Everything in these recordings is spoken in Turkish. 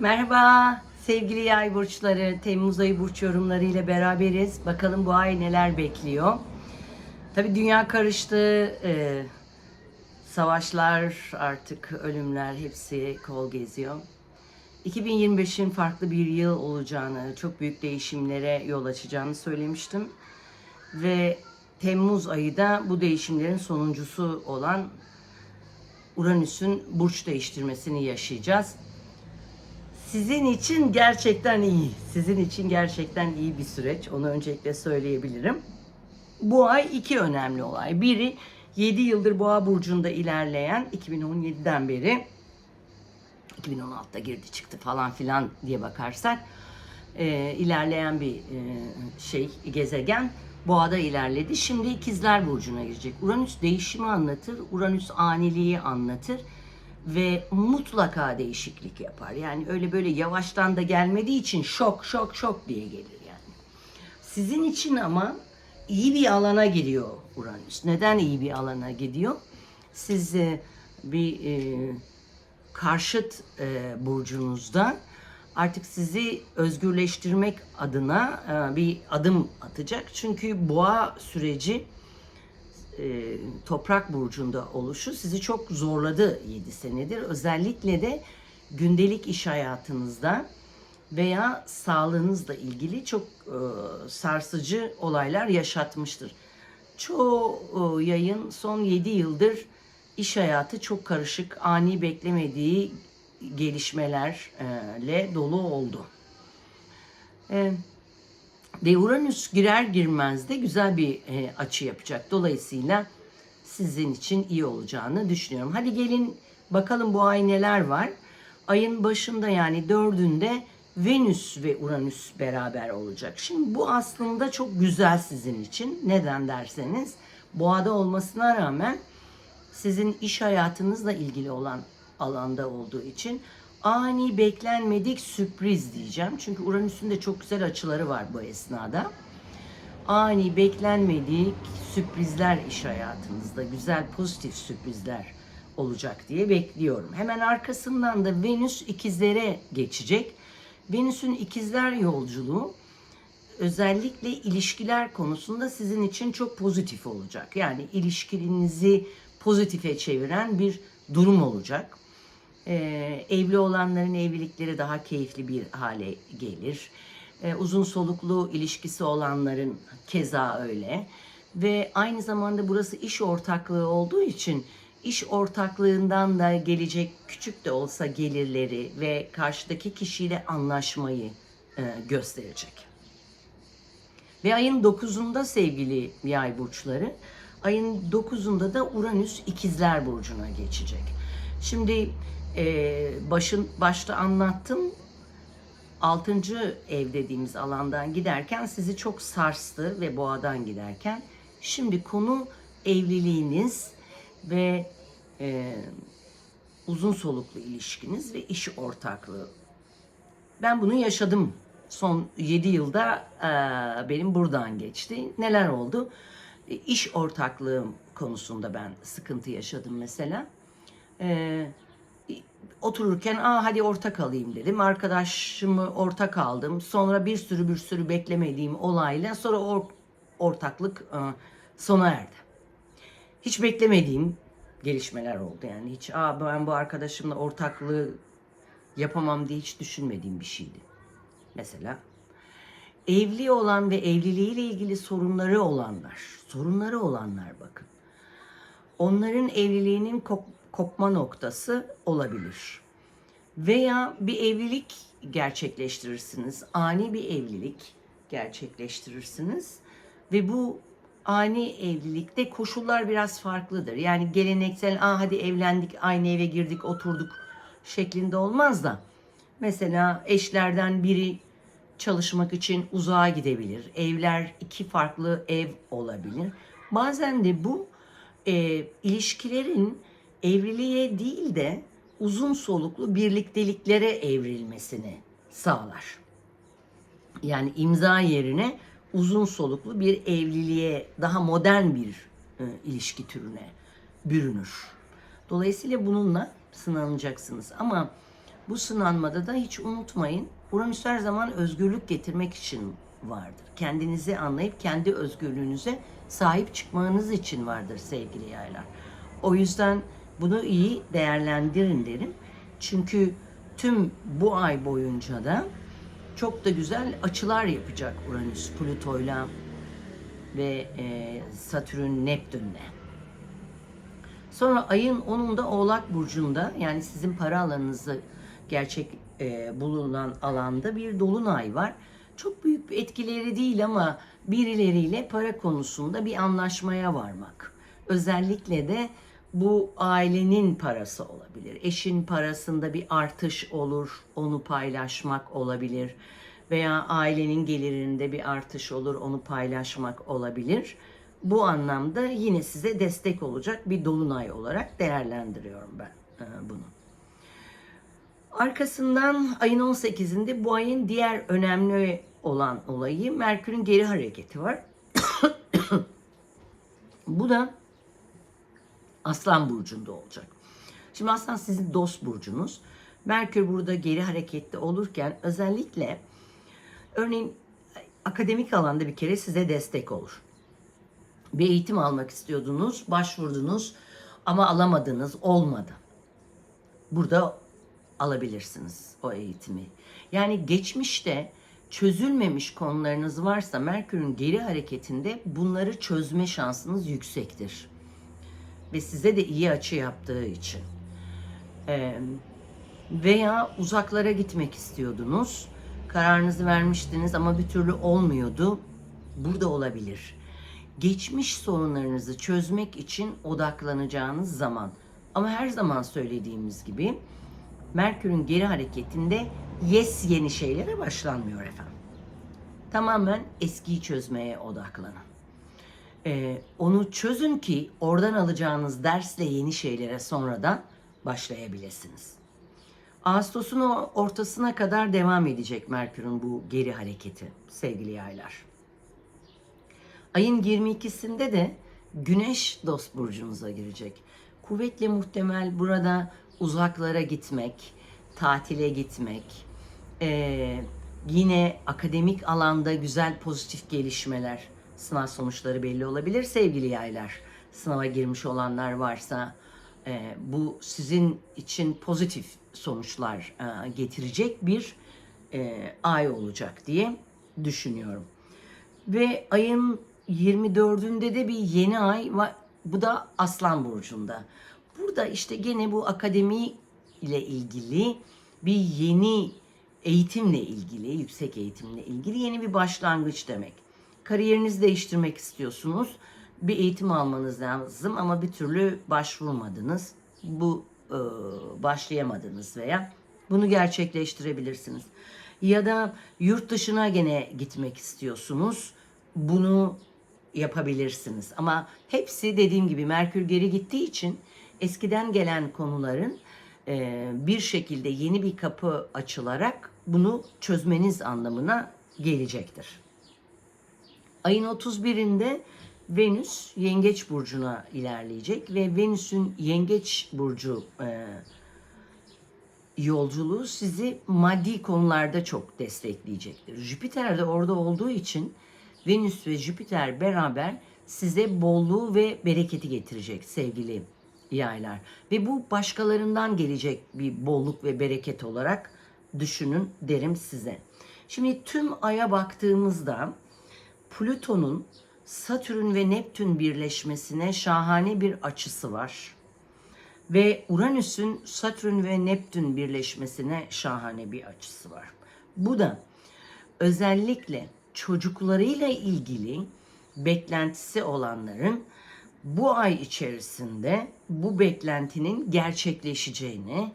Merhaba sevgili yay burçları. Temmuz ayı burç yorumları ile beraberiz. Bakalım bu ay neler bekliyor. Tabii dünya karıştı. Ee, savaşlar artık ölümler hepsi kol geziyor. 2025'in farklı bir yıl olacağını, çok büyük değişimlere yol açacağını söylemiştim. Ve Temmuz ayı da bu değişimlerin sonuncusu olan Uranüs'ün burç değiştirmesini yaşayacağız. Sizin için gerçekten iyi. Sizin için gerçekten iyi bir süreç. Onu öncelikle söyleyebilirim. Bu ay iki önemli olay. Biri 7 yıldır Boğa burcunda ilerleyen 2017'den beri 2016'da girdi çıktı falan filan diye bakarsak e, ilerleyen bir e, şey gezegen Boğa'da ilerledi. Şimdi ikizler burcuna girecek. Uranüs değişimi anlatır. Uranüs aniliği anlatır ve mutlaka değişiklik yapar. Yani öyle böyle yavaştan da gelmediği için şok şok şok diye gelir yani. Sizin için ama iyi bir alana giriyor Uranüs. Neden iyi bir alana gidiyor? Siz e, bir e, karşıt e, burcunuzda artık sizi özgürleştirmek adına e, bir adım atacak. Çünkü boğa süreci e, toprak burcunda oluşu sizi çok zorladı 7 senedir. Özellikle de gündelik iş hayatınızda veya sağlığınızla ilgili çok e, sarsıcı olaylar yaşatmıştır. Çoğu e, yayın son 7 yıldır iş hayatı çok karışık, ani beklemediği gelişmelerle dolu oldu. E, ve Uranüs girer girmez de güzel bir e, açı yapacak. Dolayısıyla sizin için iyi olacağını düşünüyorum. Hadi gelin bakalım bu ay neler var. Ayın başında yani dördünde Venüs ve Uranüs beraber olacak. Şimdi bu aslında çok güzel sizin için. Neden derseniz boğada olmasına rağmen sizin iş hayatınızla ilgili olan alanda olduğu için ani beklenmedik sürpriz diyeceğim. Çünkü Uranüs'ün de çok güzel açıları var bu esnada. Ani beklenmedik sürprizler iş hayatınızda, güzel pozitif sürprizler olacak diye bekliyorum. Hemen arkasından da Venüs ikizlere geçecek. Venüs'ün ikizler yolculuğu özellikle ilişkiler konusunda sizin için çok pozitif olacak. Yani ilişkinizi pozitife çeviren bir durum olacak. Ee, evli olanların evlilikleri daha keyifli bir hale gelir. Ee, uzun soluklu ilişkisi olanların keza öyle. Ve aynı zamanda burası iş ortaklığı olduğu için iş ortaklığından da gelecek küçük de olsa gelirleri ve karşıdaki kişiyle anlaşmayı e, gösterecek. Ve ayın 9'unda sevgili yay burçları, ayın 9'unda da Uranüs ikizler burcuna geçecek. Şimdi e, başın başta anlattım. 6. ev dediğimiz alandan giderken sizi çok sarstı ve boğadan giderken şimdi konu evliliğiniz ve e, uzun soluklu ilişkiniz ve iş ortaklığı. Ben bunu yaşadım. Son 7 yılda e, benim buradan geçti. Neler oldu? E, iş ortaklığım konusunda ben sıkıntı yaşadım mesela. E, otururken aa hadi ortak alayım dedim. Arkadaşımı ortak aldım. Sonra bir sürü bir sürü beklemediğim olayla sonra or- ortaklık e, sona erdi. Hiç beklemediğim gelişmeler oldu yani. Hiç aa ben bu arkadaşımla ortaklığı yapamam diye hiç düşünmediğim bir şeydi. Mesela evli olan ve evliliğiyle ilgili sorunları olanlar, sorunları olanlar bakın. Onların evliliğinin kopma noktası olabilir. Veya bir evlilik gerçekleştirirsiniz. Ani bir evlilik gerçekleştirirsiniz ve bu ani evlilikte koşullar biraz farklıdır. Yani geleneksel "Aa hadi evlendik, aynı eve girdik, oturduk" şeklinde olmaz da mesela eşlerden biri çalışmak için uzağa gidebilir. Evler iki farklı ev olabilir. Bazen de bu e, ilişkilerin evliliğe değil de uzun soluklu birlikteliklere evrilmesini sağlar. Yani imza yerine uzun soluklu bir evliliğe, daha modern bir e, ilişki türüne bürünür. Dolayısıyla bununla sınanacaksınız. Ama Bu sınanmada da hiç unutmayın. Uranüs her zaman özgürlük getirmek için vardır. Kendinizi anlayıp kendi özgürlüğünüze sahip çıkmanız için vardır sevgili yaylar. O yüzden bunu iyi değerlendirin derim. Çünkü tüm bu ay boyunca da çok da güzel açılar yapacak Uranüs Plüto'yla ve e, Satürn Neptün'le. Sonra ayın 10'unda Oğlak Burcu'nda yani sizin para alanınızı gerçek e, bulunan alanda bir dolunay var. Çok büyük etkileri değil ama birileriyle para konusunda bir anlaşmaya varmak. Özellikle de bu ailenin parası olabilir. Eşin parasında bir artış olur, onu paylaşmak olabilir. Veya ailenin gelirinde bir artış olur, onu paylaşmak olabilir. Bu anlamda yine size destek olacak bir dolunay olarak değerlendiriyorum ben e, bunu. Arkasından ayın 18'inde bu ayın diğer önemli olan olayı Merkür'ün geri hareketi var. bu da Aslan burcunda olacak. Şimdi Aslan sizin dost burcunuz. Merkür burada geri hareketli olurken özellikle örneğin akademik alanda bir kere size destek olur. Bir eğitim almak istiyordunuz, başvurdunuz ama alamadınız, olmadı. Burada alabilirsiniz o eğitimi. Yani geçmişte çözülmemiş konularınız varsa Merkür'ün geri hareketinde bunları çözme şansınız yüksektir. Ve size de iyi açı yaptığı için. Veya uzaklara gitmek istiyordunuz. Kararınızı vermiştiniz ama bir türlü olmuyordu. Burada olabilir. Geçmiş sorunlarınızı çözmek için odaklanacağınız zaman. Ama her zaman söylediğimiz gibi Merkür'ün geri hareketinde yes yeni şeylere başlanmıyor efendim. Tamamen eskiyi çözmeye odaklanın. Ee, onu çözün ki oradan alacağınız dersle yeni şeylere sonradan başlayabilirsiniz. Ağustos'un ortasına kadar devam edecek Merkür'ün bu geri hareketi sevgili yaylar. Ayın 22'sinde de Güneş dost burcunuza girecek. Kuvvetle muhtemel burada uzaklara gitmek, tatile gitmek, ee, yine akademik alanda güzel pozitif gelişmeler, sınav sonuçları belli olabilir sevgili yaylar. Sınava girmiş olanlar varsa e, bu sizin için pozitif sonuçlar e, getirecek bir e, ay olacak diye düşünüyorum. Ve ayın 24'ünde de bir yeni ay var. Bu da Aslan Burcu'nda. Burada işte gene bu akademi ile ilgili bir yeni eğitimle ilgili, yüksek eğitimle ilgili yeni bir başlangıç demek. Kariyerinizi değiştirmek istiyorsunuz. Bir eğitim almanız lazım ama bir türlü başvurmadınız. Bu e, başlayamadınız veya bunu gerçekleştirebilirsiniz. Ya da yurt dışına gene gitmek istiyorsunuz. Bunu yapabilirsiniz. Ama hepsi dediğim gibi Merkür geri gittiği için eskiden gelen konuların e, bir şekilde yeni bir kapı açılarak bunu çözmeniz anlamına gelecektir. Ayın 31'inde Venüs Yengeç burcuna ilerleyecek ve Venüs'ün Yengeç burcu e, yolculuğu sizi maddi konularda çok destekleyecektir. Jüpiter de orada olduğu için Venüs ve Jüpiter beraber size bolluğu ve bereketi getirecek sevgili yaylar. Ve bu başkalarından gelecek bir bolluk ve bereket olarak düşünün derim size. Şimdi tüm aya baktığımızda Plüton'un Satürn ve Neptün birleşmesine şahane bir açısı var. Ve Uranüs'ün Satürn ve Neptün birleşmesine şahane bir açısı var. Bu da özellikle çocuklarıyla ilgili beklentisi olanların bu ay içerisinde bu beklentinin gerçekleşeceğini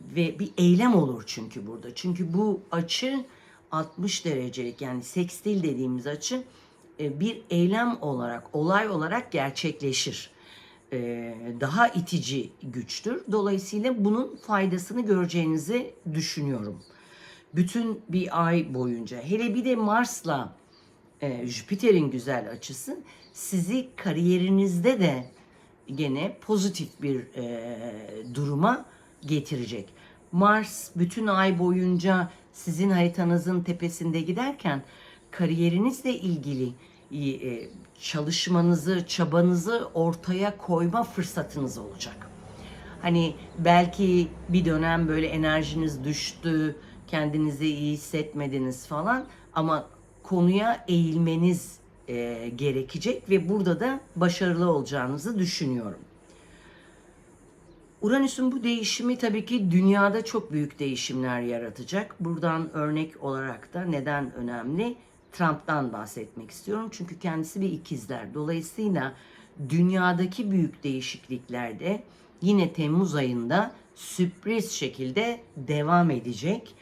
ve bir eylem olur çünkü burada. Çünkü bu açı 60 derecelik yani sekstil dediğimiz açı e, bir eylem olarak, olay olarak gerçekleşir. E, daha itici güçtür. Dolayısıyla bunun faydasını göreceğinizi düşünüyorum. Bütün bir ay boyunca. Hele bir de Mars'la e, Jüpiter'in güzel açısı sizi kariyerinizde de gene pozitif bir duruma getirecek. Mars bütün ay boyunca sizin haritanızın tepesinde giderken kariyerinizle ilgili e, çalışmanızı, çabanızı ortaya koyma fırsatınız olacak. Hani belki bir dönem böyle enerjiniz düştü, kendinizi iyi hissetmediniz falan ama konuya eğilmeniz e, gerekecek ve burada da başarılı olacağınızı düşünüyorum. Uranüs'ün bu değişimi tabii ki dünyada çok büyük değişimler yaratacak. Buradan örnek olarak da neden önemli? Trump'tan bahsetmek istiyorum. Çünkü kendisi bir ikizler. Dolayısıyla dünyadaki büyük değişikliklerde yine Temmuz ayında sürpriz şekilde devam edecek.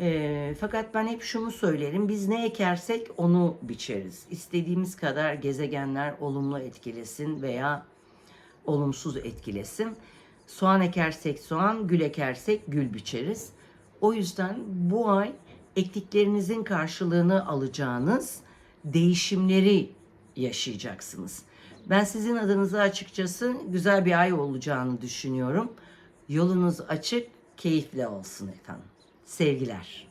Ee, fakat ben hep şunu söylerim. Biz ne ekersek onu biçeriz. İstediğimiz kadar gezegenler olumlu etkilesin veya olumsuz etkilesin. Soğan ekersek soğan, gül ekersek gül biçeriz. O yüzden bu ay ektiklerinizin karşılığını alacağınız değişimleri yaşayacaksınız. Ben sizin adınıza açıkçası güzel bir ay olacağını düşünüyorum. Yolunuz açık, keyifli olsun efendim. Sevgiler.